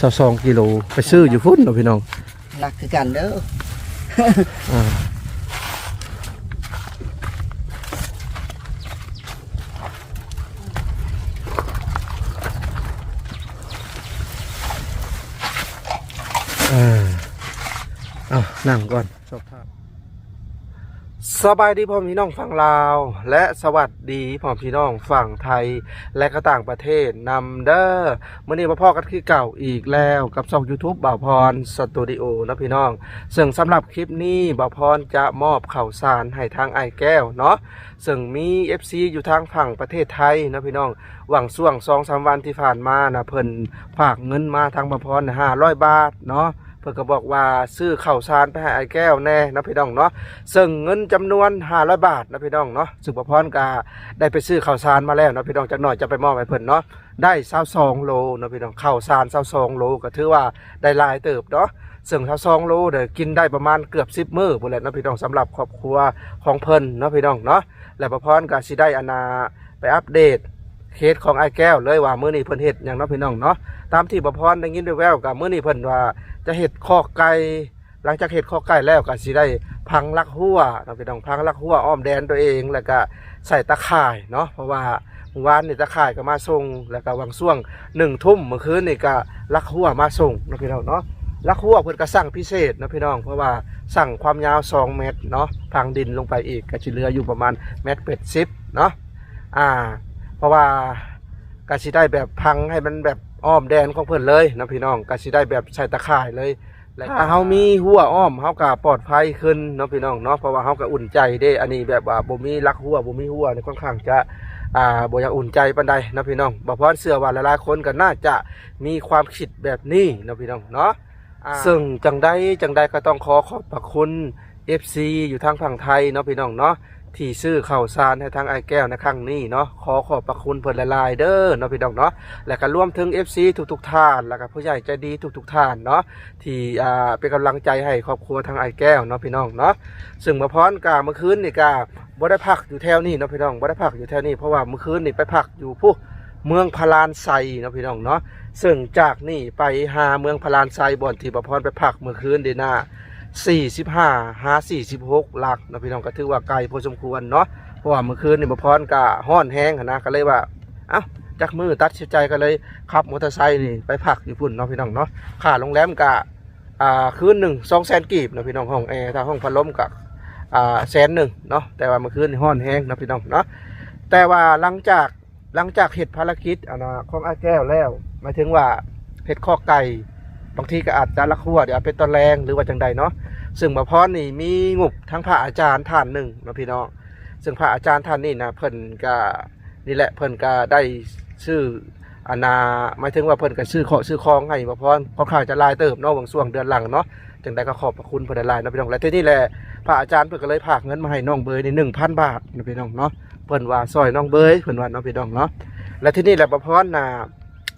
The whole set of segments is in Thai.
สาสองกิโลไปซื้ออยู่พุ่นเนาะพี่น้องหนักคือกันเด้ออ่าอ่าเอานั่งก่อนสอบถาม สบายดีพ่อพี่น้องฝั่งลาว และสวัสดีพ่อพี่น้องฝั่งไทยและก็ต่างประเทศนำเด้อมื่อนี้มาพ่อกันคือเก่าอีกแล้วกับช่อง YouTube บ่าวพรสตูดิโอนะพี่น้อง ซึ่งสำหรับคลิปนี้บ่าวพรจะมอบข่าวสารให้ทางไอแก้วเนาะซึ่งมี FC อยู่ทางฝั่งประเทศไทยนะพี่น้องหวังช่วงสองสามวันที่ผ่านมานะเพิ่นฝากเงินมาทางบ่าวพรห้าร้อยบาทเนาะ พิ่นก็บอกว่าซื้อข่าวสารไปให้ไอแก้วแน่นะพี่น้องเนาะซึ่งเงินจำนวน500บาทนะพี่น้องเนาะซึ่งบ่าวพรก็ได้ไปซื้อข่าวสารมาแล้วนะพี่น้องจักหน่อยจะไปมอบให้เพิ่นเนาะได้22โลนะพี่น้องข่าวสาร22โลก็ถือว่าได้ลายเติบเนาะซึ่งถ้าซองโลเดี๋ยวกินได้ประมาณเกือบสิบมื้อพุ่แหละเนะพี่น้องสำหรับครอบครัวของเพิ่นเนาะพี่น้องเนาะและประพรก็สิได้อนาไปอัปเดต เคสของไอ้แก้วเลยว่ามื้อนี้เพิ่นเฮ็ดหยังเนาะพี่น้องเนาะตามที่ประพรได้ยินด้วยแววกับมื้อนี้เพิ่นว่าจะเฮ็ดคอกไก่หลังจากเฮ็ดคอกไก่แล้วก็สิได้พังลักหัวเนาะพี่น้องพังลักหัวอ้อมแดนตัวเองแล้วก็ใส่ตะข่ายเนาะเพราะว่าวานนี่ตะข่ายก็มาส่งแล้วก็วางช่วงหนึ่งทุ่มเมื่อคืนนี่ก็ลักหัวมาส่งเนาะพี่น้องเนาะลักหัวเพิ่นก็สั่งพิเศษนะพี่น้องเพราะว่าสั่งความยาว 2 เมตรเนาะทางดินลงไปอีกก็สิเหลืออยู่ประมาณเมตรเป็ดสิบเนาะอ่า เพราะว่าก็สิได้แบบพังให้มันแบบอ้อมแดนของเพิ่นเลยนะพี่น้องก็สิได้แบบใส่ตะข่ายเลยและถ้าเฮามีหัวอ้อมเฮาก็ปลอดภัยขึ้นเนาะพี่น้องเนาะเพราะว่าเฮาก็อุ่นใจเด้ อันนี้แบบว่าบ่มีลักหัวบ่มีหัวนี่ค่อนข้างจะอ่าบ่อยากอุ่นใจปานใดนะพี่น้องบ่พรเชื่อว่าหลายๆคนก็น่าจะมีความคิดแบบนี้เนาะพี่น้องเนาะซึ่งจังได้จังได้ก็ต้องขอขอบพระคุณ FC อยู่ทางฝั่งไทยเนาะพี่น้องเนาะ ที่ซื้อข่าวสารให้ทางไอ้แก้วในครั้งนี้เนาะขอขอบพระคุณเพิ่อนหลายๆเด้อเนาะพี่น้องเนาะและก็รวมถึง FC ทุกๆท่าน แล้วก็ผู้ใหญ่ใจดีทุกๆท่านเนาะที่อ่าเป็นกำลังใจให้ครอบครัวทางไอ้แก้วเนาะพี่น้องเนาะซึ่งเมื่อพรกาเมื่อคืนนี่กาบ่ได้พักอยู่แถวนี้เนาะพี่น้องบ่ได้พักอยู่แถวนี้เพราะว่าเมื่อคืนนี่ไปพักอยู่ผู้เมืองพารานไซเนาะพี่น้องเนาะซึ่งจากนี่ไปหาเมืองพารานไซบ่อนที่ประพรไปพักเมื่อคืนเด ยวหนา45หา46หลักนะพี่น้องก็ถือว่าไกลพอสมควรเนาะเพราะว่าเมื่อคืนนี่ประพรก็ห้อนแห้งนะก็เลยว่าเอ้าจักมือตัดสินใจก็เลยขับมอเตอร์ไซค์นี่ไปพักอยู่พุ่นเนาะพี่น้องเนาะค่าโรงแรมก็อ่าคืนหนึ่งสองแสนกีบนะพี่น้องห้องแอร์ถ้าห้องพัดลมก็อ่าแสนหนึ่งเนาะแต่ว่าเมื่อคืนนี่ห้อนแห้งนะพี่น้องเนาะแต่ว่าหลังจากหลังจากเหตุภารกิจอันนะของอาแก้วแล้วหมายถึงว่าเห็ดข้อไก่ บางทีก็อาจจะละขั้วเดี๋ยวเป็นตอนแรงหรือว่าจังใดเนาะซึ่งมาพรนี่มีงบทั้งพระอาจารย์ท่านหนึ่งนาะพี่น้องซึ่งพระอาจารย์ท่านนี่นะเพิ่นก็นี่แหละเพิ่นก็ได้ชื่ออานาหมายถึงว่าเพิ่นก็ซื้อขอซื้อคลองให้มาพรค่อนข้างจะลายเติบเนาะบางช่วงเดือนหลังเนาะจังใดก็ขอบพระคุณเพิ่นหลายนะพี่น้องและที่นี่แหละพระอาจารย์เพิ่นก็เลยฝากเงินมาให้น้องเบยนี่หนึ่งพันบาทนะพี่น้องเนาะเพิ่นว่าซอยน้องเบยเพิ่นว่าเนาะพี่น้องเนาะและที่นี่แหละประพรนะ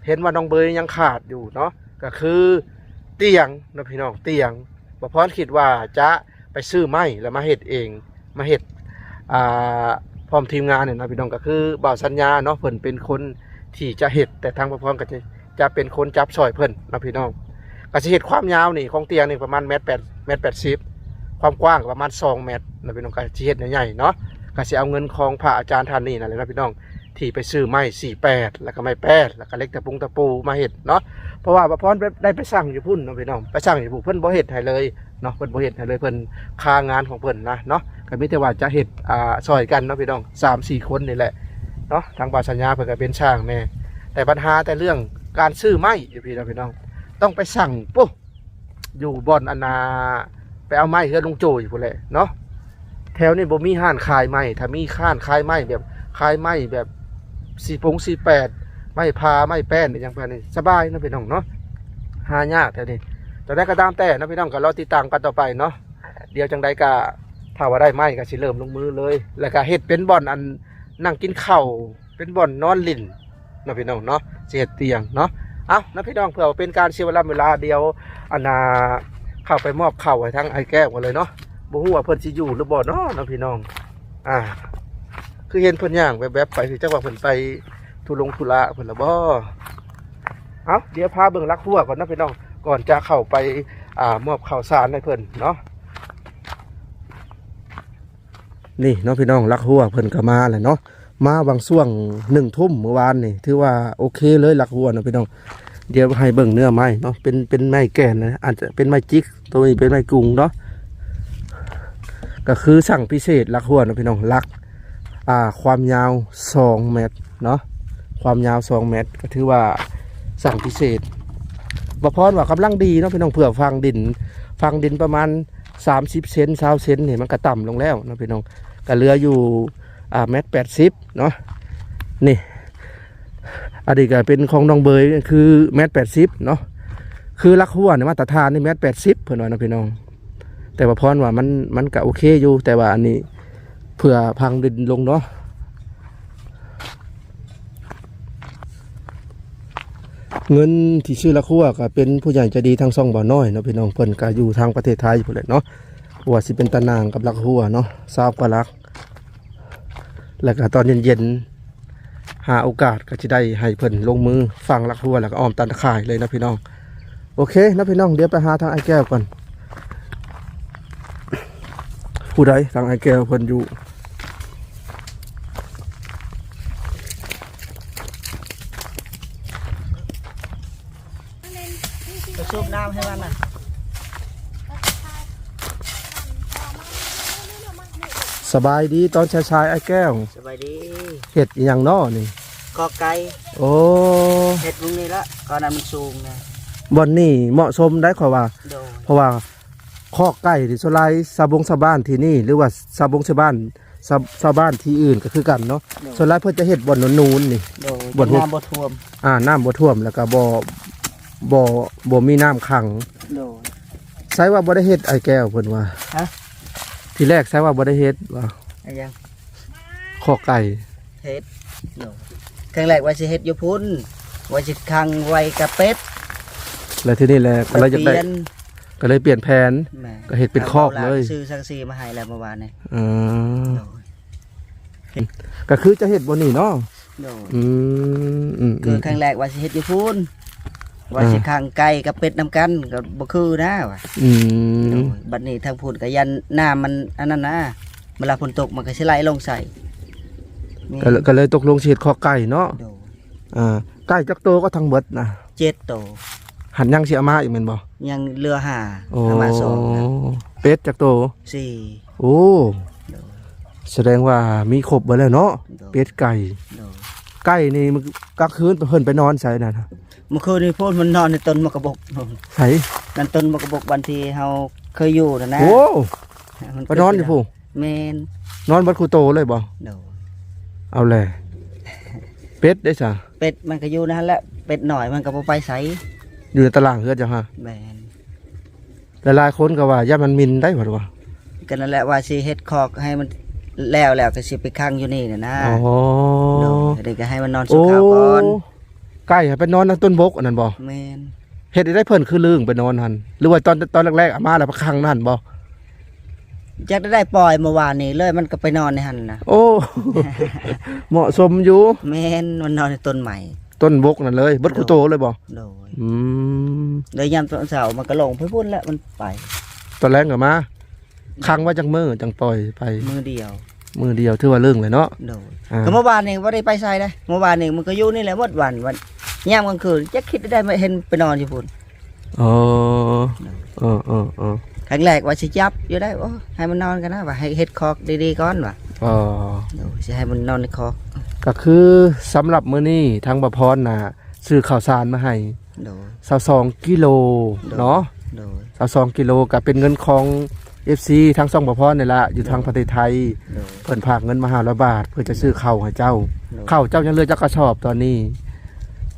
เห็นว่าน้องเบยยังขาดอยู่เนาะ ก็คือเตียงนะพี่น้องเตียงบพรคิดว่าจะไปซื้อไม้แล้วมาเฮ็ดเองมาเฮ็ดอ่าพร้อมทีมงานเนี่ยนะพี่น้องก็คือบ่าวสัญญาเนาะเพิ่นเป็นคนที่จะเฮ็ดแต่ทางบพรก็จะจะเป็นคนจับซอยเพิ่นนะพี่น้องก็สิเฮ็ดความยาวนี่ของเตียงนี่ประมาณเมตรแปดเมตรแปดสิบความกว้างประมาณสองเมตรนะพี่น้องก็สิเฮ็ดใหญ่ๆเนาะก็สิเอาเงินของพระอาจารย์ท่านนี่นั่นแหละนะพี่น้องที่ไปซื้อไม้สี่แปดแล้วก็ไม้แปดแล้วก็เล็กตะปุงตะปูมาเห็ดเนาะ เพราะว่าพระพรได้ไปสั่งอยู่พุ่นเนาะพี่น้องไปสั่งอยู่พุ่นเพิ่นบ่เห็ดให้เลยเนาะเพิ่นบ่เห็ดให้เลยเพิ่นคางานของเพิ่นนะเนาะก็มีแต่ว่าจะเห็ดอ่าซอยกันเนาะพี่น้องสามสี่คนนี่แหละเนาะทางบาสัญญาเพิ่นก็เป็นช่างแน่แต่ปัญหาแต่เรื่องการซื้อไม้อยู่พี่น้องพี่น้อง ต้องไปสั่งปุ๊บอยู่บ่อนอนาไปเอาไม้เฮือลุงโจยพุ่นแหละเนาะแถวนี้บ่มีห้านขายไม้ถ้ามีห้านขายไม้แบบขายไม้แบบสี่ปงสี่แปด ไม่พาไม่แป้นนี่ยังไปนี่สบายนะพี่น้องเนาะหายากแต่นี่แต่ได้ก็ตามแต่นะพี่น้องก็รอติดตามกันต่อไปเนาะเดี๋ยวจังใดก็ถ้าว่าได้ไม้ก็สิเริ่มลงมือเลย แล้วก็เฮ็ดเป็นบ่อนอันนั่งกินข้าวเป็นบ่อนนอนลิ่นนะพี่น้องเนาะสิเฮ็ดเตียงเนาะเอานะพี่น้องเผื่อเป็นการเสียเวลาเวลาเดียวอันนาเข้าไปมอบข้าวให้ทั้งไอ้แก้วกันเลยเนาะบ่ฮู้ว่าเพิ่นสิอยู่หรือบ่เนาะนะพี่น้อง อ่า คือเห็นเพิ่นย่างแวบๆไปคือจังว่าเพิ่นไป ทุลงทุระเพิ่นละบ่เอาเดี๋ยวพาเบิ่งลักหัวก่อนนะพี่น้องก่อนจะเข้าไปอ่ามอบข่าวสารให้เพิ่นเนาะนี่เน้องพี่น้องลักหัวเพิ่นก็มาแหละเนาะมาบางช่วงหนึ่งทุ่มเมื่อวานนี่ถือว่าโอเคเลยลักหัวเนาะพี่น้องเดี๋ยวให้เบิ่งเนื้อไม้เนาะเป็นเป็นไม้แก่นนะอาจจะเป็นไม้จิกตัวนี้เป็นไม้กรุงเนาะก็คือสั่งพิเศษลักหัวนาะพี่น้องลัก อ่าความยาวสองเมตรเนาะ ความยาวสองเมตร ก็ถือว่าสั่งพิเศษบพรว่ากำลังดีเนาะพี่น้องเผื่อฟังดิน ฟังดินประมาณ 30 เซน20เซนเนี่ยมันก็ต่ำลงแล้วเนาะพี่น้องก็เหลืออยู่อ่าเมตรแปดสิบเนาะนี่อันนี้ก็เป็นของน้องเบยคือเมตรแปดสิบเนาะคือลักหัวเนี่ยมาตรฐานนี่เมตรแปดสิบเพื่อนว่าเนาะพี่น้อง แต่ว่าพรว่ามันมันก็โอเคอยู่แต่ว่าอันนี้เผื่อพังดินลงเนาะ เงินที่ชื่อละครัวก็เป็นผู้ใหญ่ใจะดีทางซ่องบ่อน้อยเนาะพี่น้องเพิ่นก็อยู่ทางประเทศไทยพุ่นแหละเนาะว่าสิเป็นตะนางกับลักหัวเนาะทราบกว่าลัก แล้วก็ตอนเย็นๆหาโอกาสก็จะได้ให้เพิ่นลงมือฟังลักหัวแล้วก็อ้อมตันตะข่ายเลยนะพี่น้อง โอเคนะพี่น้องเดี๋ยวไปหาทางไอ้แก้วก่อนผู้ใดทางไอ้แก้วเพิ่นอยู่ ไปสูบน้ำให้มันน่ะสบายดีตอนเช้าๆไอ้แก้วสบายดีเห็ดอหย่างน้อนี่ กอไก่โอ้เห็ดมึงนี่ละก่อนนั้นมันสูงนะบอนนี่เหมาะสมได้ขอยว่า โดนเพราะว่าคอกไก่ที่สลายซาบงซาบ้านที่นี่ หรือว่าซาบงซาบ้านซาซาบ้านที่อื่นก็คือกันเนาะโดนส่วนหลายเพื่อจะเห็ดบ่อนนูนๆนี่ โดนบ่ท่วมน้ำบ่ท่วม อ่าน้ำบ่ท่วมแล้วก็บ่ บ่บ่มีน้ำขังโดนใช้ว่าบ่ได้เฮ็ดไอ้แก้วเพิ่นว่าฮะ ทีแรกใช้ว่าบ่ได้เฮ็ดว่าอะไรยังคอกไก่เห็ดโดนครั้งแรกว่าสิเห็ดอยู่พุ่นว่าสิคังไว้กับเป็ดแล้วทีนี้แหละก็เลยจะเปได้ลี่ยนก็เลยเปลี่ยนแผน แหม่ก็เห็ดเป็นคอกเลยซื้อสังสีมาให้แล้วเมื่อวานนี่อืมโดนก็คือจะเฮ็ดบ่นี่เนาะโดนอืมอืมคือครั้งแรกว่าสิเห็ดอยู่พุ่น ว่าสิคังไก่กับเป็ดนำกันก็บ่คือนะว่ะอืโดมยบัดนี้ทางพุ่นก็ยันน้ำมันอันนั้นนะเวลาฝนตกมันก็สิไหลลงใส่มีก็เลยก็เลยตกลงเฮ็ดคอกไก่เนาะโดอ่าไก่จักโตก็ทั้งเบิดนะเจ็ดโตหันยังสิเอามาอีกแม่นบ่ยังเรือหาโอ้ประมาณสองนะเป็ดจักโตสี่โอ้โดยแสดงว่ามีครบเบิดแล้วเนาะโดยเป็ดไก่โดยไก่นี่มันกลางคืนเพิ่นไปนอนไสนั่นน่ะ เมื่อคืนนี้พูดมันนอนในต้นมะกระบอกไสนั่นต้นมะกระบอกบันทีเฮาเคยอยู่นะนะโอ้มัไปนอนอยู่ผู้แมนนอนเบัดคูโตเลยบ่โดยเอาแหละเป็ดได้ซะเป็ดมันก็อยู่นั่นแหละเป็ดหน่อยมันก็บ่ไปไสอยู่ในตารางเฮือนจ้ะฮะแมนหลายๆคนก็ว่าย่ามันมินได้บ่ว่าก็นั่นแหละว่าสิเฮ็ดคอกให้มันแล้วแล้วก็สิไปค้างอยู่นี่น่ะนะอ๋อโดยเดี๋ยวก็ให้มันนอนสุโอ้ขาวก่อน ไก่ให้ไปนอนในต้นบกอันนั้นบ่แมนเฮ็ดให้ได้เพิ่นคือลืงไปนอนหั่นหรือว่าตอนตอนแรกๆเอามาแล้วไปขังนั่นบ่จักได้ได้ปล่อยเมื่อวานนี้เลยมันก็ไปนอนในหันนะโอ้ เหมาะสมอยู่แมนมันนอนในต้นใหม่ ต้นบกนั่นเลยเบดคูโตเลยบ่โดยอืมเลยยามตอนเสาร์มันก็ลงไปพุ่นแล้วมันไป ตอนแรกก็มาขังไว่าจังมือจังปล่อยไปมือเดียว มือเดียวถือว่าเรื่องเลยเนาะโดยอ่าก็เมื่อวานนี้ว่าได้ไปใส่ได้เมื่อวานนี้มันก็อยู่นี่แหละหมดวันวัน ยามกลางคืนจะคิดได้ไม่เห็นไปนอนอยู่พุ่นอ๋ออ๋ออ๋ออ๋อครั้งแรกว่าสิจับอยู่ได้โอ้ให้มันนอนกันนะว่าให้เฮ็ดคอกดีๆก่อนว่ะอ๋อโดยสิให้มันนอนในคอกก็คือสำหรับมื้อนี้ทางบพรน่ะซื้อข้าวสารมาให้โดย22กิโลเนาะโดย22กิโลก็เป็นเงินของ FC ทางซ่องบพรนี่ล่ะอยู่ทางประเทศไทยโดยเพิ่นฝากเงินมา500บาท เพื่อจะซื้อข้าวให้เจ้าโดยข้าวเจ้ายังเหลือจักกระสอบตอนนี้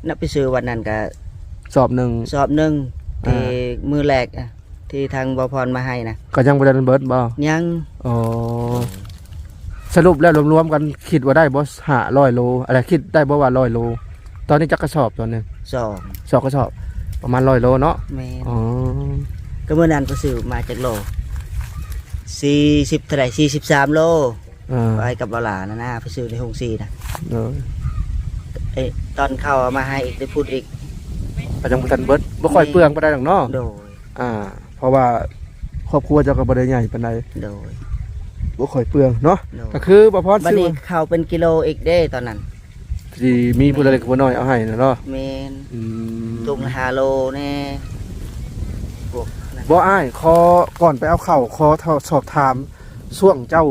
นับไปซื้อวันนั้นก็สอบหนึ่ง สอบหนึ่งอ่า ที่มือแรกอะที่ทางบพรมาให้นะก็ยังบ่ได้เบิดบ่ยังอ๋อสรุปแล้วรวมๆกันคิดว่าได้บ่ห้าร้อยโลอะไรคิดได้บ่ว่าร้อยโลตอนนี้จักกระสอบตอนนึงสองสองกระสอบประมาณร้อยโลเนาะแม่นอ๋อก็เมื่อนั้นก็ซื้อมาจากโลสี่สิบเท่าไหร่สี่สิบสามโล อ่าไปกับเบาหลานะนะไปซื้อในหงซีนะเนอะเอ้ยตอนเข้าเอามาให้อีกได้พูดอีกก็ยังบ่ทันเบิดบ่ค่อยเปลืองปานใดดอกเนาะโดยอ่า เพราะว่าครอบครัวเจ้าก็บ่ได้ใหญ่ปานใดโดย บ่ค่อยเปลืองเนาะโดย ก็คือบ่พอบัดซื้อนี้ข้าวเป็นกิโลอีกเด้ตอนนั้นสิมีผู้เล็กผู้น้อยเอาให้นะเนาะเมนอืมตุงละห้าโลแน่พวกนั้นบ่อ้ายขอก่อนไปเอาเข้าวขอสอบถามช่วงเจ้า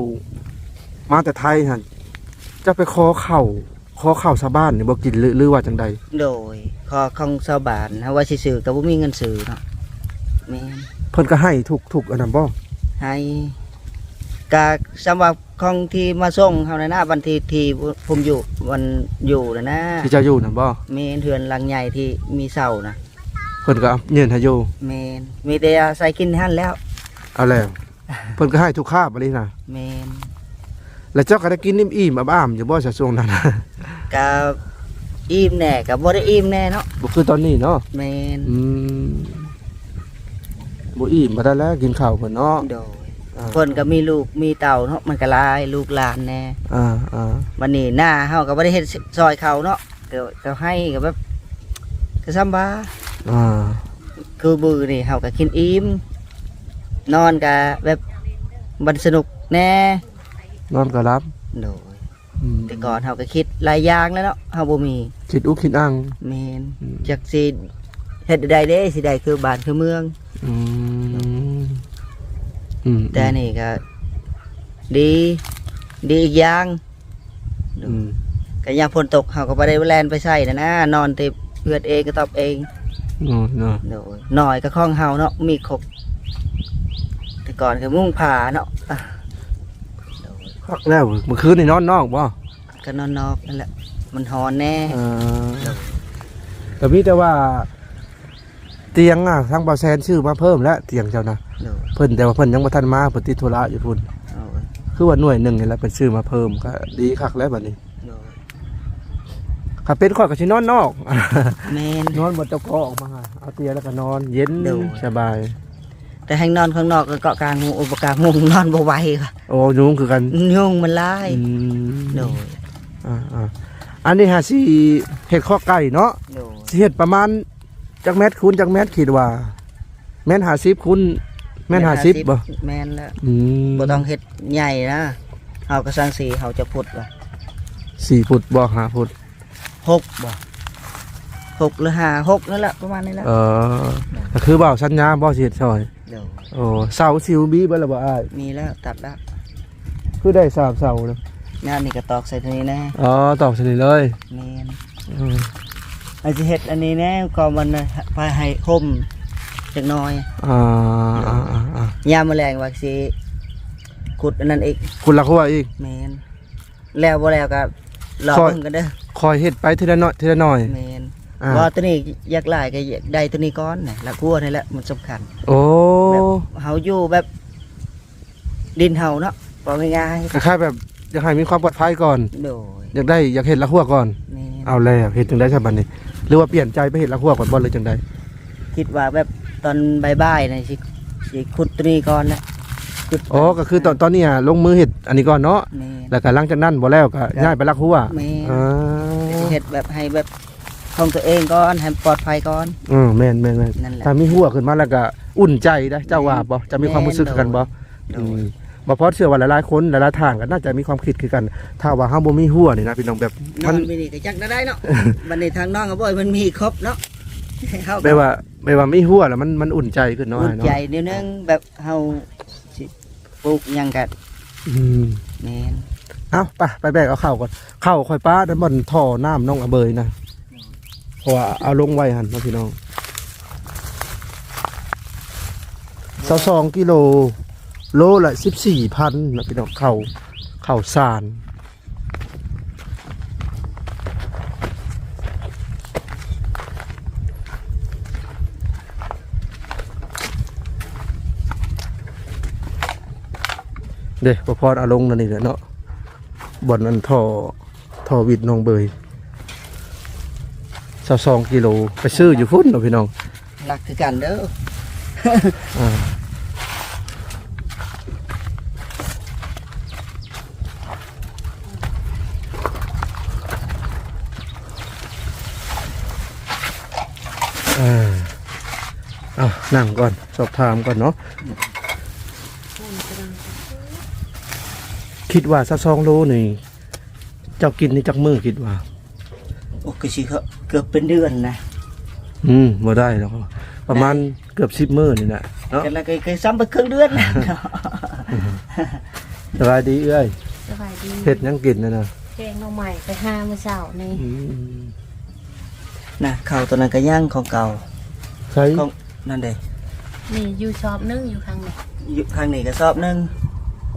มาแต่ไทยหั่นเจ้าไปขอเข้าว ขอข้าวชาวบ้านนี่บ่กินหรือหรือว่าจังใดโดยขอของชาวบ้านเฮาว่าสิซื้อก็บ่มีเงินซื้อเนาะแม่นเพิ่นก็ให้ทุกทุกอันนั้นบ่ให้กะสำหรับของที่มาส่งเฮาในหน้าวันที่ที่ผมอยู่วันอยู่นะนะที่เจ้าอยู่นั่นบ่เมนเทือนหลังใหญ่ที่มีเสานะเพิ่นก็เอาเงินให้อยู่เมนมีแต่ใส่กินหั่นแล้วเอาแล้ว เพิ่นก็ให้ทุกคาบบ่เลยนะเมน แล้วเจ้าก็ได้กินอิ่มๆอ้ํๆอยู่บ่ซะช่วงนั้นกะอิ่มแน่กับบ่ได้อิ่มแน่เนาะบ่คือตอนนี้เนาะเมนอืมบ่อิ่มบ่ได้แล้วกินข้าวเพิ่นเนาะโดยอ่าเพิ่นก็มีลูกมีเต่าเนาะมันก็หลายลูกหลานแน่อ่าอ่าวันนี้หน้าเฮาก็บ่ได้เฮ็ดซอยเขาเนาะก็ก็ให้ก็แบบก็ซ้ำบาอ่าคือบือนี่เฮาก็กินอิ่มนอนก็แบบบันสนุกแน่ นอนก็รับโดยอืมแต่ก่อนเฮาก็คิดหลายอย่างแล้วเนาะเฮาบ่มีคิดอุกคิดอัง แม่นอืม จักสิเฮ็ดได้เด้สิได้คือบ้านคือเมือง อืมอืมแต่นี่ก็ดี ดีอีกอย่าง อืมก็ยามฝนตกเฮาก็บ่ได้แล่นไปใส่นะนะนอนแต่เพื่อนเองก็ตอบเองเนาะเนาะโดยหน่อยก็ของเฮาเนาะมีครบแต่ก่อนก็มุ่งผ่าเนาะอะโดย พักแล้วเมื่อคืนนี่นอนนอกบ่ก็นอนนอกนั่นแหละมันหอนแน่เออแต่มีแต่ว่า เตียงอะทางบ่าวแซนชื่อมาเพิ่มแล้วเตียงเจ้านะโดยเพิ่นแต่ว่าเพิ่นยังบ่ทันมาเพิ่นติดธุระอยู่พุ่นเอาไว้คือว่าหน่วยหนึงนี่แหละเพิ่นซื้อมาเพิ่มก็ดีคักแล้วบัดนี้โดยถ้าเป็นข้อยก็สินอนนอก แม่นนอนบนเจ้าก็ออกมา เอาเตียงแล้วก็นอนเย็นโดยสบาย แต่ให้นอนข้างนอกก็เกาะกลางมุงอุปกลางมุงนอนบ่ไหวค่ะโอ้ยุงคือกันยุงมันหลายอืมโดยอ่าอ่าอันนี้หาสิเห็ดข้อไก่เนาะโดยสิเห็ดประมาณจักแมตรคูณจักแมตรคิดว่า แม่นหาสิบคูณแม่นหาสิบบ่แม่นแล้วอืมบ่ต้องเฮ็ดใหญ่นะเฮาก็สร้างสีเฮาจะพุดว่าสี่ฟุตบ่หาฟุตหกบ่หกหรือห้าหกนั่นแหละประมาณนี้แหละเออก็คือบ่าวสัญญาบ่สิเฮ็ดซอยเดี๋ยว โอ้เสาซิวบีเบ่ล่ะบ่อ้ายมีแล้วตัดแล้วคือได้สามเสาเลยงานนี่ก็ตอกใส่ตัวนี้แน่อ๋อตอบสนิทเลยแม่นอืมไอ้สิเฮ็ดอันนี้แน่ก็มันไปให้ห่มจักหน่อยอ่าอ่าอ่าอ่ายามแมลงว่าสิขุดอันนั้นอีกคุณลักหัวอีกแม่นแล้วบ่แล้วก็รอค่อย เบิ่งกันเด้อคอยเฮ็ดไปทีละน้อยทีละน้อยแม่น อ่า ว่าตัวนี้อยากหลายก็อยากได้ตัวนี้ก่อนน่ะละกลัวนี่แหละมันสำคัญโอ้แบบเฮาอยู่แบบดินเฮาเนาะบอกง่ายคล้ายๆแบบอยากให้มีความปลอดภัยก่อน ๆโดยอยากได้อยากเห็นละหัวก่อนแม่นเอาแล้วเห็นจังได้ใช่บัดนี้ หรือว่าเปลี่ยนใจไปเห็นละหัวก่อนบ่เลยจังได้คิดว่าแบบตอนบ่ายๆน่ะสิสิขุดตัวนี้ก่อนนะขุดอ๋อก็คือตอนตอนนี้อะลงมือเห็ดอันนี้ก่อนเนาะแม่นแล้วก็หลังจากนั้นบ่แล้วก็ย้ายไปละหัวแม่น อ่า สิเฮ็ดแบบให้แบบ ของตัวเองก่อนให้ปลอดภัยก่อน อืมแม่นแม่นแม่นนั่นแหละถ้ามีหัวขึ้นมาแล้วก็อุ่นใจได้เจ้าว่าบ่จะมีความรู้สึกคือกันบ่โดอืยมบ่เพราะเชื่อว่าหลายๆคนหลายๆทางก็น่าจะมีความคิดคือกัน ถ้าว่าเฮาบ่มีหัวนี่นะพี่น้องแบบนมัอนนไปนี่ก็จักได้เนาะ บัดนี้ทางน้องก็บ่อยมันมีครบเนาะเฮาก็ไม่ว่าไม่ว่ามีหัวแล้วมันมันอุ่นใจขึ้นเนาะอุ่นเนาะใจเดี๋ยวนึงแบบเฮาสิปลูกหยังกันอืม แม่น เอาไปไปแบกเอาเข้าวก่อนเข้าวค่อยป้าดันบอนท่อน้ำน้องอเบยนะ เพราะว่าเอาลงไว้หันนะพี่น้องสสองกิโล โลละสิบสี่พันนะพี่น้องเข่าเข่าสารเด็กพอเอาลงนั่นนี่แหละเนาะบ่อนนั้นท่อท่อวิดน้องเบย สสองกิโลไปซื้ออยู่พุ่นเนาะพี่น้องรักคือกันเด้ออ่าอ่าเอานั่งก่อนสอบถามก่อนเนาะคิดว่าสักสองโลนี่เจ้ากินนี่จักมือคิดว่า โอ้ก็สิเขาเกือบเป็นเดือนนะอืมบ่ได้แล้วประมาณเกือบสิบมื้อนี่แหละเนาะกันละก็ก็ซ้ำไปครึ่งเดือนนะสบายดีเอ้ยสบายดีเผ็ดยังกินนะนะแกงหน่อใหม่ไปห้าเมื่อเช้านี่อืมนะข้าวตัวนั้นก็ย่างของเก่าใช่ของนั่นเด้นี่อยู่ชอบนึ่งอยู่ข้างในอยู่ข้างนี้ก็สอบหนึง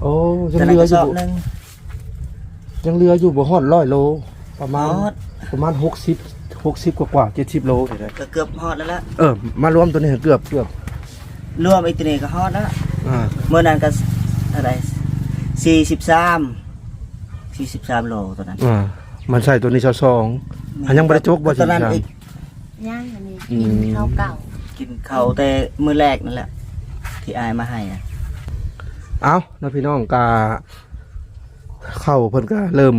โอ้ยัตัวงนั้เหนลือก็อสยู่อบหนึงยังเหลืออยู่บ่ฮอดร้อยโล ประฮมาณอด ประมาณหกสิบหกสิบกว่ากว่าเจ็ดสิบโลนี่แหละก็เกือบฮอดแล้วละเออมารวมตัวนี้เกือบเกือบรวมไอ้ตัวนี้ก็ฮอดแล้วอ่าเมื่อนั้นก็อะไรสี่สิบสามสี่สิบสามโลตัวนั้นอ่ามันใส่ตัวนี้ชาสองอันยังบ่ได้จกบ่ตัวนั้นสิครับอีกย่างอันนี้อืกินมข้าวเก่ากินข้าวแต่มื้อแรกนั่นแหละ ที่อายมาให้อะเอานะพี่น้องกาเข้าเพิ่นก็เริ่ม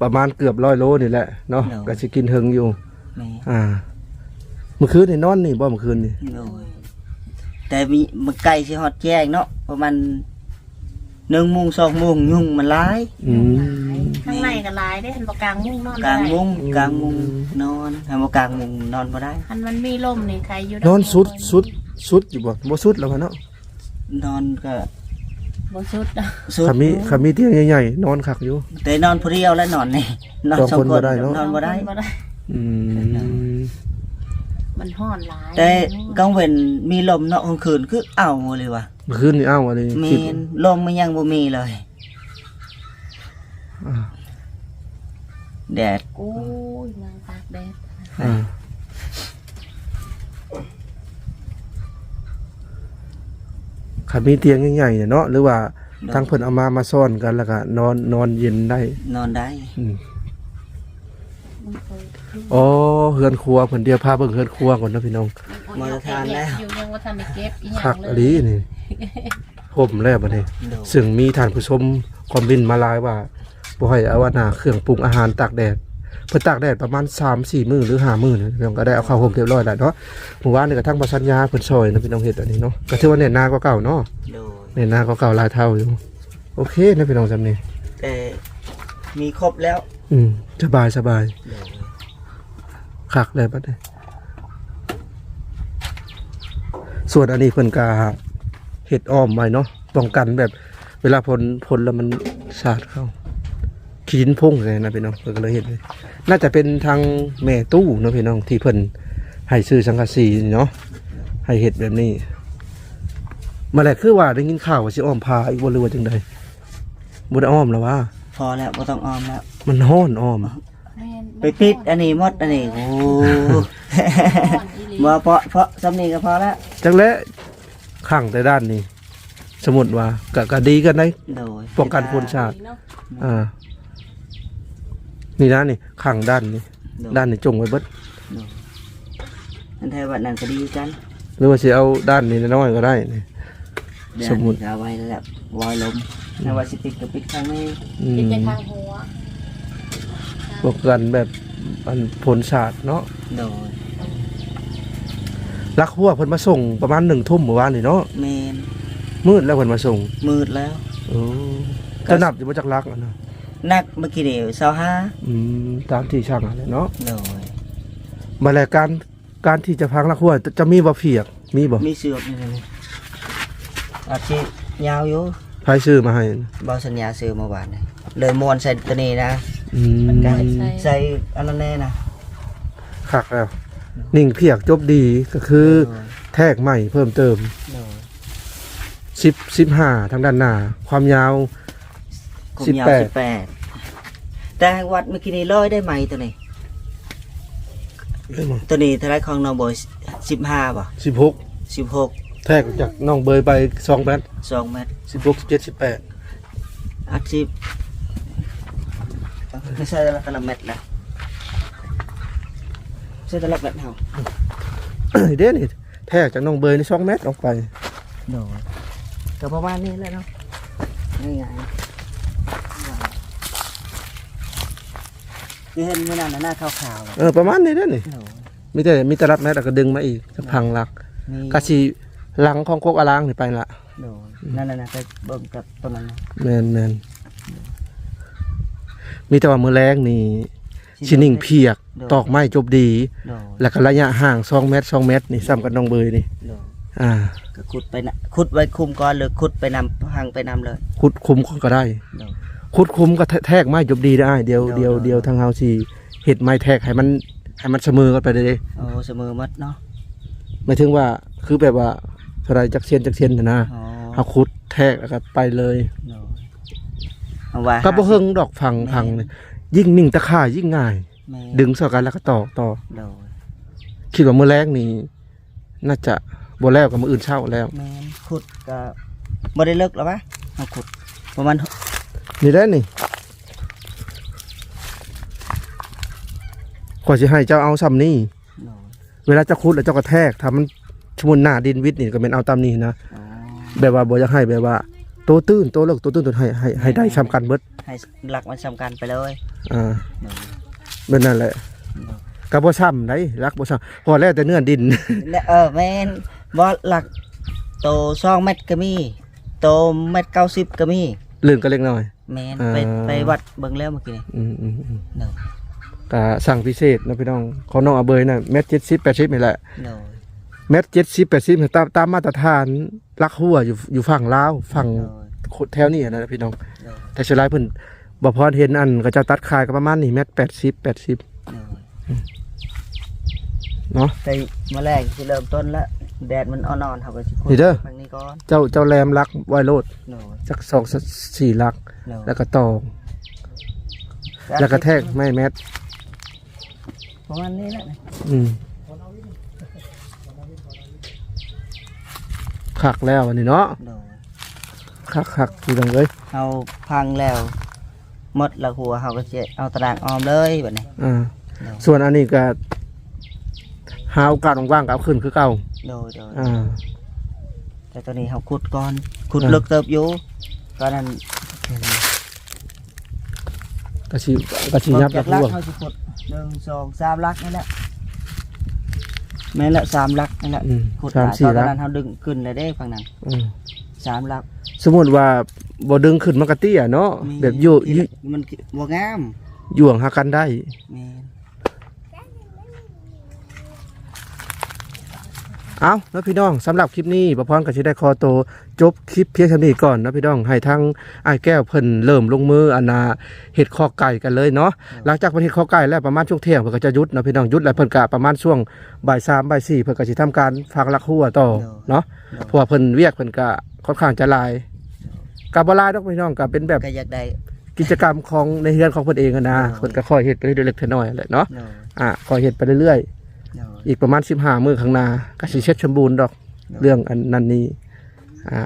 ประมาณเกือบร้อยโลนี่แหละเนาะก็สิกินเฮิงอยู่ แม่อ่าเมื่อคืนนี่นอนนี่บ่เมื่อคืนนี่โดยแต่มีมันไก่สิฮอดแจ้งเนาะประมาณหนึ่งโมงสองโมงยุ่งมันร้าย อืมข้างในก็หลายได้เห็นบอกกลางมุ้งนอนกลางมุงอืมกลางมุงนอนทำว่ากลางมุงนอนบ่ได้อันมันมีลมนี่ใครอยู่นอนสุดสุดสุดอยู่บ่บ่สุดแล้ววะเนาะนอนก็ บนสุดอะสุดขามีขามีเตียงใหญ่ๆนอนคักอยู่ แต่นอนผู้เดียวแล้วนอนนี่นอนสองสองคนคบ่นได้เนอะ นอนบ่ได้ บ่ได้ อืมมันห้อนหลายแต่กลางเว้นมีลมเนาะกลางคืนคือเอาเลยว่ะเมื่อคืนนี่เอ้าอะไรมีคิดลมมันยังบ่มีเลย อ่าแดดกูยนางตากแดดอ่า ขามีเตียงใหญ่ๆเนี่ยเนาะหรือว่าทางเพิ่นเอามามาซ่อนกันแล้วก็นอนนอนเย็นได้นอนได้อืมมันเคยอ๋อเฮือนครัวเพิ่นเดียวพาเบิ่งเฮือนครัวก่อนนะพี่น้องมาทานแล้วอยู่ยังว่าทันได้เก็บอีหยัคักงเลอะยลีนี่ผมแล้วบัดนี้โดดซึ่งมีท่านผู้ชมคอมเมนต์มาหลายว่าบ่ให้เอาว่าหน้าเครื่องปรุงอาหารตากแดด เพิ่นตากแดดประมาณ3-4มื้อหรือ5มื้อนี่พี่น้องก็ได้เอาเข้าห่มเรียบร้อยแล้วเนาะหมู่บ้านนี่ก็ทั้งบ่สัญญาเพิ่นซอยนะพี่น้องเฮ็ดอันนี้เนาะก็ถือว่าแน่นหน้ากว่าเก่าเนาะโดดแน่นหน้ากว่าเก่าหลายเท่าอยู่โอเคนะพี่น้องซำนี้แต่มีครบแล้วอืมสบายสบายโดดคักเลยบัดนี้ส่วนอันนี้เพิ่นก็เฮ็ดอ้อมไว้เนาะป้องกันแบบเวลาผลผลแล้วมันสาดเข้า ขีนพุ่งเลยนะพี่น้องเพิ่นก็เลยเห็นเลยน่าจะเป็นทางแม่ตู้เนาะพี่น้องที่เพิ่นให้ซื้อสังกะสีเนาะให้เห็ดแบบนี้ มาแหละคือว่าได้ยินข่าวว่าสิอ้อมพาอีกบ่หรือว่าจังใดบ่ได้อ้อมแล้วว่า พอแล้วบ่ต้องออมแล้ว มันฮ้อนอ้อมแม่นไปปิดอันนี้หมดอันนี้โอ้ห้อนอีหลีบ่เพราะเพราะสำนี้ก็พอแล้วจังและข้างแต่ด้านนี้ สมมุติว่าก็ก็ดีกันได้โดยป้องกันฝุ่นชาติเนาะอ่า นี่นะนี่ข้างด้านนี้โดยด้านนี้จงไว้เบิดอันไทยวัดนั้นก็ดีกันหรือว่าสิเอาด้านนี้น้อยๆก็ได้นี่ เดือนสมมุตินี้ก็เอาไว้แล้วแหละวอยลมถ้าว่าสิปิดก็ปิดข้างนี้อืมปิดไปทางหัวป้องกันแบบมันผลศาสตร์เนาะโดยลักหัวเพิ่นมาส่งประมาณหนึ่งทุ่มเมื่อวานนี่เนาะเมนมืดแล้วเพิ่นมาส่งมืดแล้ว โอ้จะนับอยู่มาจากลักอะนะ นักเมื่อกี้เดียวเสาห้าอืมตามที่ช่างอะไรเนาะโดยมาแล้วการการที่จะพังลักหัวจะจะมีบ่เพียกมีบ่มีเสือกนี่เลยอาชีพยาวอยู่ไผซื้อมาให้ บอสัญญาซื้อเมื่อวานนี่เลยมวนใส่ตัวนี้นะอืมมันก็ใส่ใส่อันนั้นแน่นะคักแล้ว นิ่งเพียกจบดีก็คือโดยแทกใหม่เพิ่มเติมโดย 10 15ทางด้านหน้า ความยาว กลมสิบยาวแปดสิบแปดแต่วัดเมื่อกี้นี้ร้อยได้ไหมตัวนี้เอ้ยมั้งตัวนี้เท่าไรของน้องบอยสิบห้าป่ะ16สิบหกแทกจากน้องเบยไป2เมตรสองเมตร16 17 18อาชีพไม่ใช่แต่ละแต่ละเม็ดนะใช่แต่ละเม็ดเท่าเด้นี่แทกจากน้องเบยนี่2เมตรออกไปโดยก็ประมาณนี้แหละเนาะง่ายๆ นี่เห็นไม่นานนะหน้าขาวๆอะเออประมาณนี้เด้อนี่โดยมีแต่มีแต่รัดแมสแล้วก็ดึงมาอีกจะพังหลักมีกะสิหลังของโคกอลางนี่ไปละโดยนั่นน่ะนะไปเบิ่งกับต้นนั้นนะแมนแมนมีแต่ว่ามือแรงนี่ชินิ่งเพียกตอกไม้จบดี โดยแล้วก็ระยะห่าง2เมตร2เมตรนี่ซ้ำกับน้องเบยนี่ โดยอ่า ก็ขุดไปนะขุดไว้คุมก่อนหรือขุดไปนำพังไปนำเลย ขุดคุมก็ได้โดยขุดคุมก็แทกไม้จบดีได้ เดียวเดี๋เดียยววเดียวทางเฮาสิเฮ็ดไม้แทกให้มันให้มันเสมอกันไปเด้โอ้เสมอหมัดเนาะหมายถึงว่าคือแบบว่าเท่าไรจักเซียนจักเซียนน่ะนะอ๋อเฮาขุดแทกแล้วก็ไปเลยโดยเอาว่าก็บ่เฮิงดอกพังพังเลยยิ่งนิ่งตะข่ายยิ่งง่าย แม่ดึงสอกันแล้วก็ต่อต่อโดยคิดว่ามื้อแรกนี่น่าจะ บ่แล้วกับมื้ออื่นเช้าแล้ว แม่นขุดก็บ่ได้เลิกหรอวะเอาขุดประมาณนี่แหละนี่ขอยสิให้เจ้าเอาซ้ำนี่โดยเวลาเจ้าขุดแล้วเจ้าก็แทกถ้ามันชมุนหน้าดินวิทย์นี่ก็เป็นเอาตามนี้นะ อ๋อแบบว่าบ่อยากให้แบบว่าโตตื้นโตเลิกโตตื้นโตให้ให้ให้ได้ซ้ำกันเบิดให้หลักมันสำคัญไปเลยอ่าโดยเป็นนั่นแหละโดยก็บ่ซ้ำได้รักบ่ซ้ำพอแล้วแต่เนื้อดิน และเออแม่น บ่หลักโตสองเม็ดก็มีโตเม็ดเก้าสิบก็มีลื่นก็เล็กน้อย แม่นอ่าไปไปวัดเบิ่งแล้วเมื่อกี้นี่อืมอืมอืมโดยก็สั่งพิเศษนะพี่น้องของน้องอาเบยน่ะเม็ด70 80นี่แหละโดยเม็ด70 80นี่ตามตามมาตรฐานรักหัวอยู่อยู่ฝั่งลาวฝั่งโดยแถวนี้นะพี่น้องโดยแต่สุดท้ายเพิ่นบ่พอเห็นอันก็จะตัดขายก็ประมาณนี้เม็ด80 80โดยเนาะ แต่มาแรกที่เริ่มต้นแล้ว แดดมันอ่อนๆเขาก็สิขุดนี่เด้อ ทางนี้ก่อนเจ้าเจ้าแรมรักไวโรดโดยจักสองสี่ลักโดยแล้วก็ตอกแล้วก็แทกไม่แมทประมาณนี้แหละอืมคักแล้วอันนี้เนาะโดยคักคักพี่น้องเอ้ยเฮาพังแล้วหมดละหัวเฮาก็สิเอาตารางออมเลยบัดนี้อ่าโดยส่วนอันนี้ก็ หาโอกาสว่างๆก็เอาขึ้นคือเก่าโดยโดยอ่า แต่ตอนนี้เฮาขุดก่อนขุดอ่า ลึกเติบอยู่ตอนนั้นก็สิก็สิยับจายักบลักร่วงเฮาสิขุดหนึ่งสองสามลักนี่แหละแม่นละสามลักนี่แหละอืมขุดสามหลยสี่ตอนลักนั้นเฮาดึงขึ้นเลยเด้ฝั่งนั้นอืมสามลักสมมุติว่าบ่ดึงขึ้นมันก็เตี้ยเนาะมีแบบอยู่ที่อยู่มันบ่งามย่วงหากันได้แม่น เอาแล้วพี่น้องสำหรับคลิปนี้ประพรก็สิได้คอโตวจบคลิปเพียงเท่านี้ก่อนนะพี่น้องให้ทั้งไอ้ายแก้วเพิ่นเริ่มลงมืออันนาเห็ดคอไก่กันเลยเนาะหลังจากเพิ่นเห็ดคอไก่แล้วประมาณช่วงเที่ยงเพิ่นก็จะหยุดนะพี่น้องหยุดแล้วเพิ่นก็ประมาณช่วงบ่ายสามบ่ายสี่เพิ่นก็สิทำการฟักลักหัวต่อเนาะเพราะว่าเพิ่นเวียกเพิ่นก็ค่อนข้างจะหลายกับ่หลายดอกพี่น้องก็เป็นแบบก็อยากได้กิจกรรมของในเรือนของเพิ่นเองอะนะเนาะเพิ่นก็ค่อยเฮ็ดไปเรื่อยๆเล็กๆน้อยๆแหละเนาะโดยอะค่อยเฮ็ดไปเรื่อยๆโดย อีกประมาณสิบห้ามือข้างหน้าก็สิเช็ดสมบูรณ์ดอกครับเรื่องอันนั้นนี้อ่า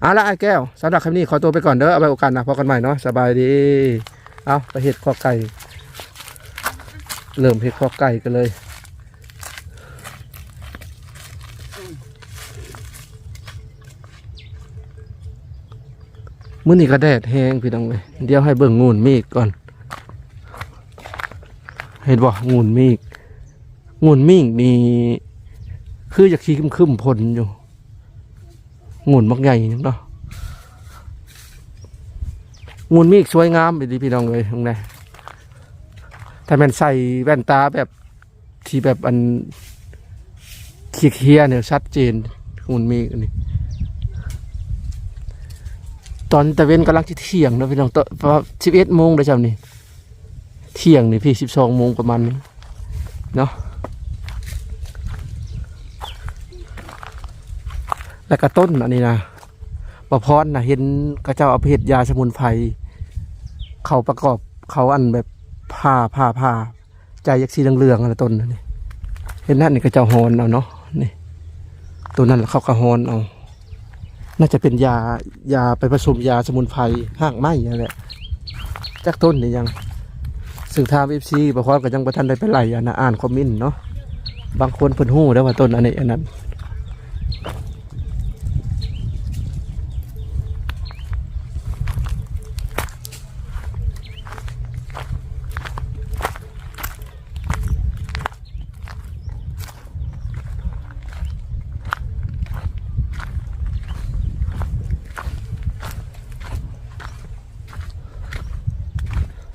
เอาละไอ้แก้วสำหรับคลิปนี้ขอตัวไปก่อนเด้อเอาไปโอกาสหน้าพบกันใหม่เนาะสบายดี เอาไปเห็ดข้อไก่เริ่มเห็ดข้อไก่กันเลยมื้อนี้ก็แดดแห้งพี่น้องเลยเดี๋ยวให้เบิ่งงูนมีกก่อน เห็นบ่งูนมีก งูนมิ่งนี่คืออยากขี้คึมๆพลอยู่งูนมักใหญ่เนาะงูนมีกสวยงามไปดีพี่น้องเลยตรงไหนแต่แมันใส่แว่นตาแบบที่แบบอันเคลียร์ๆเนี่ยชัดเจนงูนมีกอันนี้ตอนตะเวนกำลังจะเที่ยงนะพี่น้องตอนสิบเอ็ดโมงเลยจำนี่เที่ยงนี่พี่สิบสองโมงประมาณนี้เนาะ แล้วก็ต้นอันนี้นะประพรนะเห็นกระเจ้าเอาไปเห็ดยาสมุนไพรเขาประกอบเขาอันแบบผ้าผ้าผ้าใจยักษ์สีเหลืองๆอะไรต้นนี่เห็นนั่นนี่กระเจ้าฮอนเอาเนาะนี่ตัวนั้นเขากระฮอนเอา น่าจะเป็นยายาไปผสมยาสมุนไพรห้างไม้นั่นแหละจากต้นนี่ยังสื่อทางเอฟซีประพรก็ยังประทันได้ไปไล่อันนะอ่านคอมเมนเนาะบางคนเพิ่นหู้ได้วว่าต้นอันนี้อันนั้น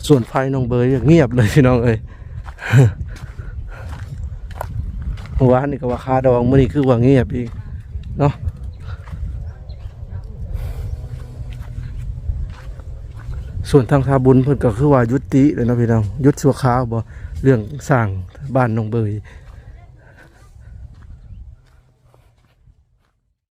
ส่วนไฟน้องเบยเงียบเลยพี่น้องเอ้ยว่านนี่ก็ว่าคาดองมื่อนี้คือว่าเงียบอีกเนาะส่วนทางทาบุญเพิ่นก็คือว่ายุติเลยนะพี่น้องยุติชั่วคราวบ่เรื่องสร้างบ้านน้องเบย